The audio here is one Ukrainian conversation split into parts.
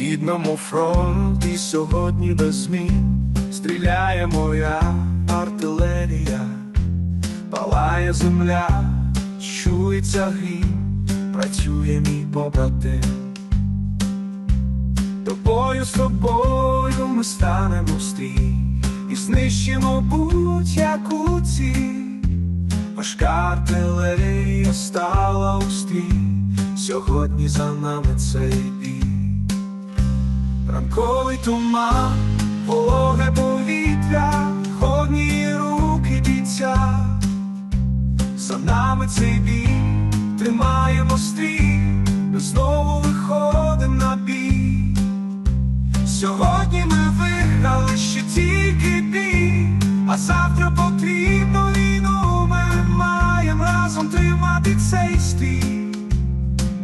рідному фронті сьогодні без змін стріляє моя артилерія, палає земля, чується грім, працює мій побратим. Тобою з тобою ми станемо стрій і знищимо будь-яку ціль. Важка артилерія стала у стрій, сьогодні за нами цей. Ранковий туман, вологе повітря, ходні руки бійця. За нами цей бій, тримаємо стрій, знову виходимо на бій. Сьогодні ми виграли ще тільки бій, а завтра потрібно війну. Ми маємо разом тримати цей стрій.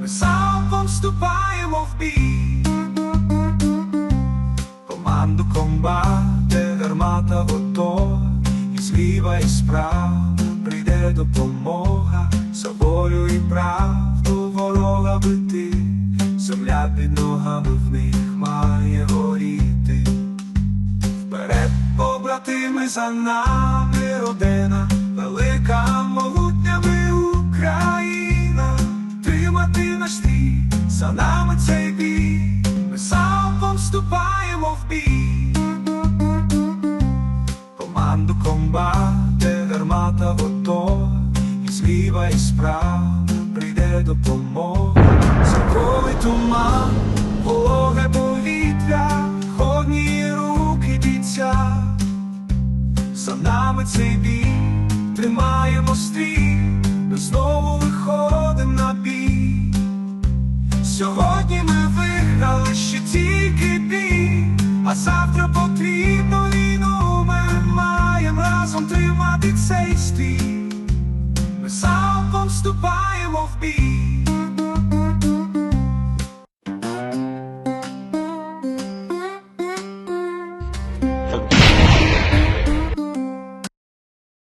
Ми залпом вступаємо в бій. Комбати, гармата готова, і зліва, і справа прийде допомога, волю і правду ворога бити, земля під ногами в них має горіти. Вперед, побратими, за нами родина, велика могутня ми Україна, тримати наш стрій, за нами цей бій, ми залпом вступаємо в бій. Команду комбати, гармата готова, і зліва, і справа прийде допомога. Зимовий туман, вологе повітря, ходні руки бійця. За нами цей бій, тримаємо стрій, ми знову виходимо на бій. Сьогодні ми виграли ще тільки бій, а завтра потрібно